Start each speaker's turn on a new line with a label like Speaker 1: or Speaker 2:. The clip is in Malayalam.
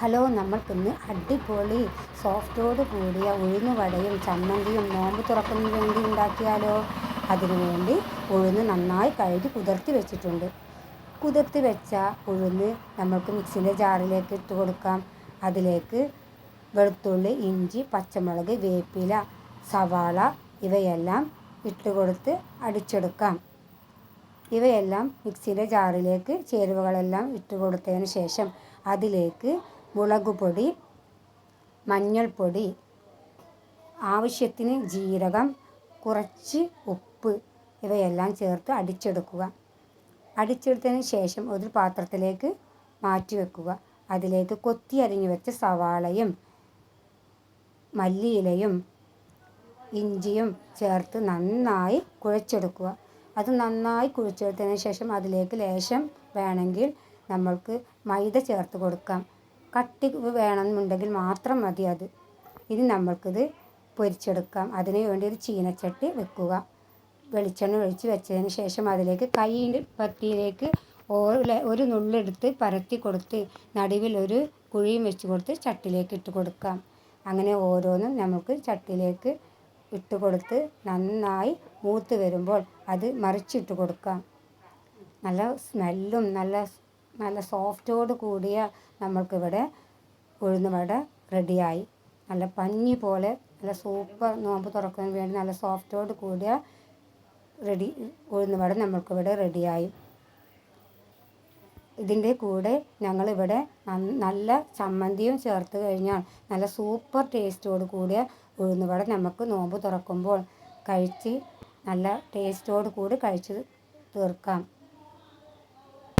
Speaker 1: ഹലോ നമ്മൾക്കിന്ന് അടിപൊളി സോഫ്റ്റോട് കൂടിയ ഉഴുന്ന് വടയും ചമ്മന്തിയും നോമ്പ് തുറക്കുന്നതിന് വേണ്ടി ഉണ്ടാക്കിയാലോ? അതിനുവേണ്ടി ഉഴുന്ന് നന്നായി കഴുകി കുതിർത്തി വെച്ചിട്ടുണ്ട്. കുതിർത്തി വെച്ച ഉഴുന്ന് നമ്മൾക്ക് മിക്സിന്റെ ജാറിലേക്ക് ഇട്ട് കൊടുക്കാം. അതിലേക്ക് വെളുത്തുള്ളി ഇഞ്ചി പച്ചമുളക് വേപ്പില സവാള ഇവയെല്ലാം ഇട്ട് കൊടുത്ത് അടിച്ചെടുക്കാം. ഇവയെല്ലാം മിക്സിയുടെ ജാറിലേക്ക് ചേരുവകളെല്ലാം ഇട്ട് കൊടുത്തതിന് ശേഷം അതിലേക്ക് മുളക് പൊടി മഞ്ഞൾപ്പൊടി ആവശ്യത്തിന് ജീരകം കുറച്ച് ഉപ്പ് ഇവയെല്ലാം ചേർത്ത് അടിച്ചെടുക്കുക. അടിച്ചെടുത്തതിന് ശേഷം ഒരു പാത്രത്തിലേക്ക് മാറ്റി വെക്കുക അതിലേക്ക് കൊത്തി അരിഞ്ഞു വെച്ച സവാളയും മല്ലിയിലയും ഇഞ്ചിയും ചേർത്ത് നന്നായി കുഴച്ചെടുക്കുക. അത് നന്നായി കുഴച്ചെടുത്തതിന് ശേഷം അതിലേക്ക് ലേശം വേണമെങ്കിൽ നമ്മൾക്ക് മൈദ ചേർത്ത് കൊടുക്കാം. കട്ടി വേണമെന്നുണ്ടെങ്കിൽ മാത്രം മതി അത്. ഇനി നമ്മൾക്കിത് പൊരിച്ചെടുക്കാം. അതിന് വേണ്ടി ഒരു ചീനച്ചട്ടി വെക്കുക. വെളിച്ചെണ്ണ ഒഴിച്ച് വെച്ചതിന് ശേഷം അതിലേക്ക് കൈയിന്റെ പത്തിയിലേക്ക് ഒരു നുള്ളെടുത്ത് പരത്തി കൊടുത്ത് നടുവിൽ ഒരു കുഴിയും വെച്ച് കൊടുത്ത് ചട്ടിലേക്ക് ഇട്ട് കൊടുക്കാം. അങ്ങനെ ഓരോന്നും നമുക്ക് ചട്ടിയിലേക്ക് ഇട്ട് കൊടുത്ത് നന്നായി മൂത്ത് വരുമ്പോൾ അത് മറിച്ചിട്ട് കൊടുക്കാം. നല്ല സ്മെല്ലും നല്ല നല്ല സോഫ്റ്റോട് കൂടിയ നമ്മൾക്കിവിടെ ഉഴുന്ന് വട റെഡിയായി. നല്ല പഞ്ഞി പോലെ നല്ല സൂപ്പർ നോമ്പ് തുറക്കാൻ വേണ്ടി നല്ല സോഫ്റ്റോട് കൂടിയ റെഡി ഉഴുന്ന് വട നമ്മൾക്കിവിടെ റെഡിയായി. ഇതിന്റെ കൂടെ ഞങ്ങളിവിടെ നല്ല ചമ്മന്തിയും ചേർത്ത് കഴിഞ്ഞാൽ നല്ല സൂപ്പർ ടേസ്റ്റോട് കൂടിയ ഉഴുന്ന് വട നമുക്ക് നോമ്പ് തുറക്കുമ്പോൾ കഴിച്ച് നല്ല ടേസ്റ്റോട് കൂടി കഴിച്ച് തീർക്കാം.